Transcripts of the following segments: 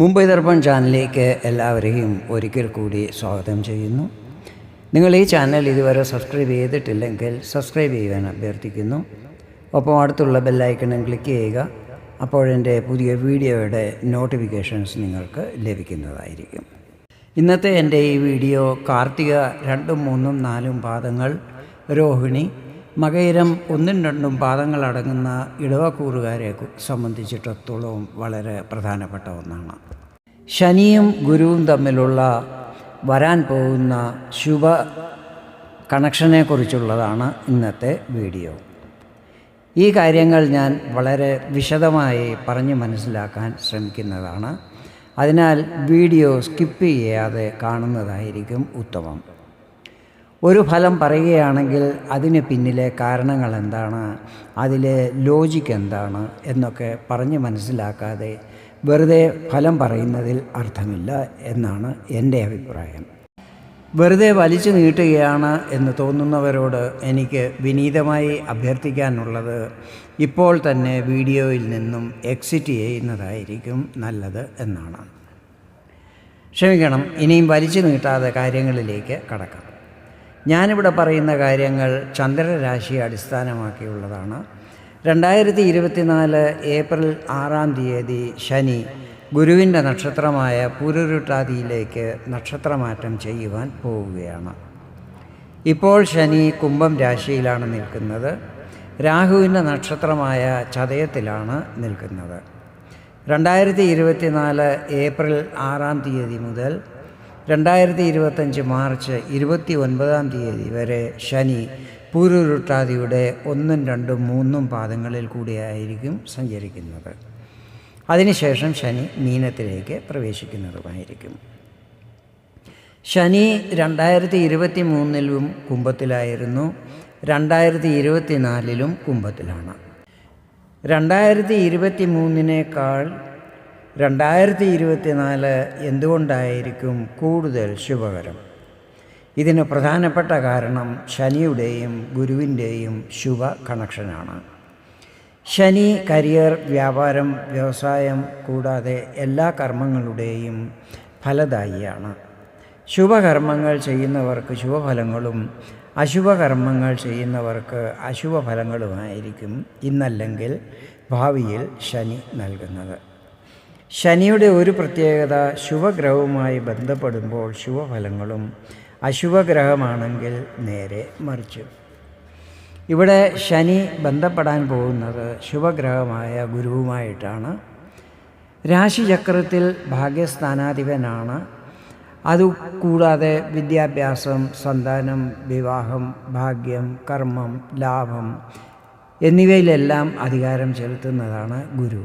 മുംബൈ ദർപ്പൺ ചാനലിലേക്ക് എല്ലാവരെയും ഒരിക്കൽ കൂടി സ്വാഗതം ചെയ്യുന്നു. നിങ്ങൾ ഈ ചാനൽ ഇതുവരെ സബ്സ്ക്രൈബ് ചെയ്തിട്ടില്ലെങ്കിൽ സബ്സ്ക്രൈബ് ചെയ്യാൻ അഭ്യർത്ഥിക്കുന്നു. ഒപ്പം അടുത്തുള്ള ബെല്ലൈക്കണും ക്ലിക്ക് ചെയ്യുക. അപ്പോഴെന്റെ പുതിയ വീഡിയോയുടെ നോട്ടിഫിക്കേഷൻസ് നിങ്ങൾക്ക് ലഭിക്കുന്നതായിരിക്കും. ഇന്നത്തെ എന്റെ ഈ വീഡിയോ കാർത്തിക രണ്ടും മൂന്നും നാലും പാദങ്ങൾ രോഹിണി മകയിരം ഒന്നും രണ്ടും പാദങ്ങളടങ്ങുന്ന ഇടവക്കൂറുകാരെ സംബന്ധിച്ചിടത്തോളവും സംബന്ധിച്ചിടത്തോളം വളരെ പ്രധാനപ്പെട്ട ഒന്നാണ്. ശനിയും ഗുരുവും തമ്മിലുള്ള വരാൻ പോകുന്ന ശുഭ കണക്ഷനെക്കുറിച്ചുള്ളതാണ് ഇന്നത്തെ വീഡിയോ. ഈ കാര്യങ്ങൾ ഞാൻ വളരെ വിശദമായി പറഞ്ഞ് മനസ്സിലാക്കാൻ ശ്രമിക്കുന്നതാണ്. അതിനാൽ വീഡിയോ സ്കിപ്പ് ചെയ്യാതെ കാണുന്നതായിരിക്കും ഉത്തമം. ഒരു ഫലം പറയുകയാണെങ്കിൽ അതിന് പിന്നിലെ കാരണങ്ങൾ എന്താണ്? അതിലെ ലോജിക്ക് എന്താണ്? എന്നൊക്കെ പറഞ്ഞ് മനസ്സിലാക്കാതെ വെറുതെ ഫലം പറയുന്നതിൽ അർത്ഥമില്ല എന്നാണ് എന്റെ അഭിപ്രായം. വെറുതെ വലിച്ചു നീട്ടുകയാണ് എന്ന് തോന്നുന്നവരോട് എനിക്ക് വിനീതമായി അഭ്യർത്ഥിക്കാനുള്ളത് ഇപ്പോൾ തന്നെ വീഡിയോയിൽ നിന്നും എക്സിറ്റ് ചെയ്യുന്നതായിരിക്കും നല്ലത് എന്നാണ്. ക്ഷമിക്കണം ഇനിയും വലിച്ചു നീട്ടാതെ കാര്യങ്ങളിലേക്ക് കടക്കാം. ഞാനിവിടെ പറയുന്ന കാര്യങ്ങൾ ചന്ദ്രരാശിയെ അടിസ്ഥാനമാക്കിയുള്ളതാണ്. രണ്ടായിരത്തി ഇരുപത്തിനാല് ഏപ്രിൽ ആറാം തീയതി ശനി ഗുരുവിന്റെ നക്ഷത്രമായ പുരുരുട്ടാതിയിലേക്ക് നക്ഷത്രമാറ്റം ചെയ്യുവാൻ പോവുകയാണ്. ഇപ്പോൾ ശനി കുംഭം രാശിയിലാണ് നിൽക്കുന്നത്. രാഹുവിന്റെ നക്ഷത്രമായ ചതയത്തിലാണ് നിൽക്കുന്നത്. രണ്ടായിരത്തി ഇരുപത്തിനാല് ഏപ്രിൽ ആറാം തീയതി മുതൽ രണ്ടായിരത്തി ഇരുപത്തഞ്ച് മാർച്ച് ഇരുപത്തി ഒൻപതാം തീയതി വരെ ശനി പൂരുരുട്ടാതിയുടെ ഒന്നും രണ്ടും മൂന്നും പാദങ്ങളിൽ കൂടിയായിരിക്കും സഞ്ചരിക്കുന്നത്. അതിനുശേഷം ശനി മീനത്തിലേക്ക് പ്രവേശിക്കുന്നതുമായിരിക്കും. ശനി രണ്ടായിരത്തി ഇരുപത്തി മൂന്നിലും കുംഭത്തിലായിരുന്നു. രണ്ടായിരത്തി ഇരുപത്തി നാലിലും കുംഭത്തിലാണ്. രണ്ടായിരത്തി ഇരുപത്തി മൂന്നിനേക്കാൾ രണ്ടായിരത്തി ഇരുപത്തി നാല് എന്തുകൊണ്ടായിരിക്കും കൂടുതൽ ശുഭകരം? ഇതിന് പ്രധാനപ്പെട്ട കാരണം ശനിയുടെയും ഗുരുവിന്റെയും ശുഭ കണക്ഷനാണ്. ശനി കരിയർ വ്യാപാരം വ്യവസായം കൂടാതെ എല്ലാ കർമ്മങ്ങളുടെയും ഫലദായിയാണ്. ശുഭകർമ്മങ്ങൾ ചെയ്യുന്നവർക്ക് ശുഭഫലങ്ങളും അശുഭകർമ്മങ്ങൾ ചെയ്യുന്നവർക്ക് അശുഭഫലങ്ങളുമായിരിക്കും ഇന്നല്ലെങ്കിൽ ഭാവിയിൽ ശനി നൽകുന്നത്. ശനിയുടെ ഒരു പ്രത്യേകത ശുഭഗ്രഹവുമായി ബന്ധപ്പെടുമ്പോൾ ശുഭഫലങ്ങളും അശുഭഗ്രഹമാണെങ്കിൽ നേരെ മറിച്ചു. ഇവിടെ ശനി ബന്ധപ്പെടാൻ പോകുന്നത് ശുഭഗ്രഹമായ ഗുരുവുമായിട്ടാണ്. രാശിചക്രത്തിൽ ഭാഗ്യസ്ഥാനാധിപനാണ്. അതുകൂടാതെ വിദ്യാഭ്യാസം സന്താനം വിവാഹം ഭാഗ്യം കർമ്മം ലാഭം എന്നിവയിലെല്ലാം അധികാരം ചെലുത്തുന്നതാണ് ഗുരു.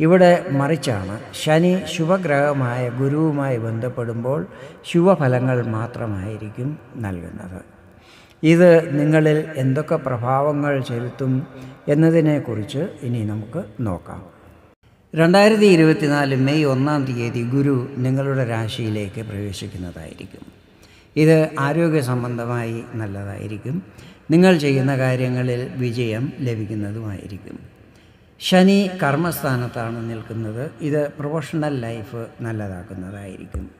ഇവിടെ മറിച്ചാണ്. ശനി ശുഭഗ്രഹമായ ഗുരുവുമായി ബന്ധപ്പെടുമ്പോൾ ശുഭഫലങ്ങൾ മാത്രമായിരിക്കും നൽകുന്നത്. ഇത് നിങ്ങളിൽ എന്തൊക്കെ പ്രഭാവങ്ങൾ ചെലുത്തും എന്നതിനെക്കുറിച്ച് ഇനി നമുക്ക് നോക്കാം. രണ്ടായിരത്തി ഇരുപത്തിനാല് മെയ് ഒന്നാം തീയതി ഗുരു നിങ്ങളുടെ രാശിയിലേക്ക് പ്രവേശിക്കുന്നതായിരിക്കും. ഇത് ആരോഗ്യ സംബന്ധമായി നല്ലതായിരിക്കും. നിങ്ങൾ ചെയ്യുന്ന കാര്യങ്ങളിൽ വിജയം ലഭിക്കുന്നതുമായിരിക്കും. ശനി കർമ്മസ്ഥാനത്താണ് നിൽക്കുന്നത്. ഇത് പ്രൊഫഷണൽ ലൈഫ് നല്ലതാക്കുന്നതായിരിക്കും.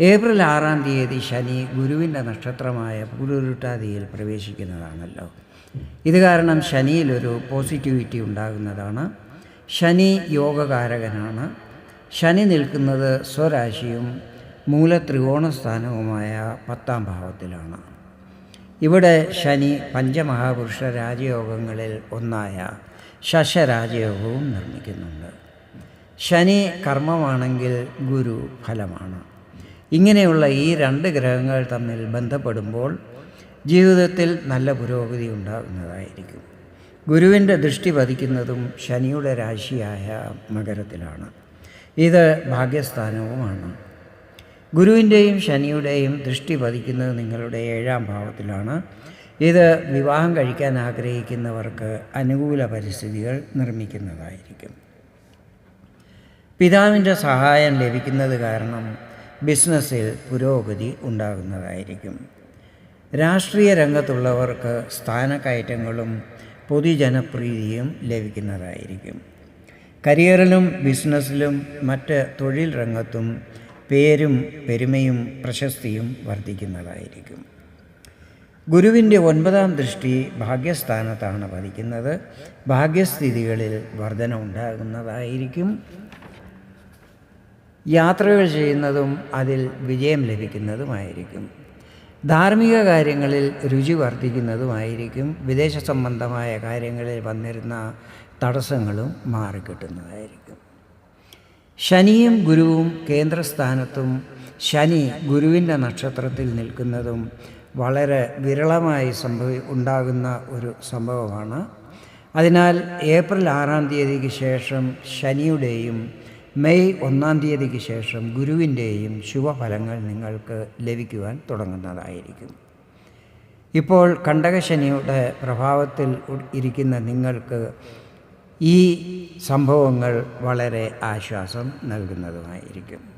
ഏപ്രിൽ ആറാം തീയതി ശനി ഗുരുവിന്റെ നക്ഷത്രമായ പുരുരുട്ടാതിയിൽ പ്രവേശിക്കുന്നതാണല്ലോ. ഇത് കാരണം ശനിയിലൊരു പോസിറ്റിവിറ്റി ഉണ്ടാകുന്നതാണ്. ശനി യോഗകാരകനാണ്. ശനി നിൽക്കുന്നത് സ്വരാശിയും മൂല ത്രികോണസ്ഥാനവുമായ പത്താം ഭാവത്തിലാണ്. ഇവിടെ ശനി പഞ്ചമഹാപുരുഷ രാജയോഗങ്ങളിൽ ഒന്നായ ശശരാജയോഗവും നിർമ്മിക്കുന്നുണ്ട്. ശനി കർമ്മമാണെങ്കിൽ ഗുരു ഫലമാണ്. ഇങ്ങനെയുള്ള ഈ രണ്ട് ഗ്രഹങ്ങൾ തമ്മിൽ ബന്ധപ്പെടുമ്പോൾ ജീവിതത്തിൽ നല്ല പുരോഗതി ഉണ്ടാകുന്നതായിരിക്കും. ഗുരുവിന്റെ ദൃഷ്ടി പതിക്കുന്നതും ശനിയുടെ രാശിയായ മകരത്തിലാണ്. ഇത് ഭാഗ്യസ്ഥാനവുമാണ്. ഗുരുവിന്റെയും ശനിയുടെയും ദൃഷ്ടി പതിക്കുന്നത് നിങ്ങളുടെ ഏഴാം ഭാവത്തിലാണ്. ഇത് വിവാഹം കഴിക്കാൻ ആഗ്രഹിക്കുന്നവർക്ക് അനുകൂല പരിസ്ഥിതികൾ നിർമ്മിക്കുന്നതായിരിക്കും. പിതാവിന്റെ സഹായം ലഭിക്കുന്നത് കാരണം ബിസിനസ്സിൽ പുരോഗതി ഉണ്ടാകുന്നതായിരിക്കും. രാഷ്ട്രീയ രംഗത്തുള്ളവർക്ക് സ്ഥാനക്കയറ്റങ്ങളും പൊതുജനപ്രീതിയും ലഭിക്കുന്നതായിരിക്കും. കരിയറിലും ബിസിനസ്സിലും മറ്റ് തൊഴിൽ രംഗത്തും പേരും പെരുമയും പ്രശസ്തിയും വർദ്ധിക്കുന്നതായിരിക്കും. ഗുരുവിന്റെ ഒൻപതാം ദൃഷ്ടി ഭാഗ്യസ്ഥാനത്താണ് പതിക്കുന്നത്. ഭാഗ്യസ്ഥിതികളിൽ വർധന ഉണ്ടാകുന്നതായിരിക്കും യാത്രകൾ ചെയ്യുന്നതും അതിൽ വിജയം ലഭിക്കുന്നതുമായിരിക്കും. ധാർമ്മിക കാര്യങ്ങളിൽ രുചി വർദ്ധിക്കുന്നതുമായിരിക്കും. വിദേശ സംബന്ധമായ കാര്യങ്ങളിൽ വന്നിരുന്ന തടസ്സങ്ങളും മാറിക്കിട്ടുന്നതായിരിക്കും. ശനിയും ഗുരുവും കേന്ദ്രസ്ഥാനത്തും ശനി ഗുരുവിന്റെ നക്ഷത്രത്തിൽ നിൽക്കുന്നതും വളരെ വിരളമായി സംഭവി ഉണ്ടാകുന്ന ഒരു സംഭവമാണ്. അതിനാൽ ഏപ്രിൽ ആറാം തീയതിക്ക് ശേഷം ശനിയുടെയും മെയ് ഒന്നാം തീയതിക്ക് ശേഷം ഗുരുവിന്റെയും ശുഭഫലങ്ങൾ നിങ്ങൾക്ക് ലഭിക്കുവാൻ തുടങ്ങുന്നതായിരിക്കും. ഇപ്പോൾ കണ്ടകശനിയുടെ പ്രഭാവത്തിൽ ഇരിക്കുന്ന നിങ്ങൾക്ക് ഈ സംഭവങ്ങൾ വളരെ ആശ്വാസം നൽകുന്നതുമായിരിക്കും.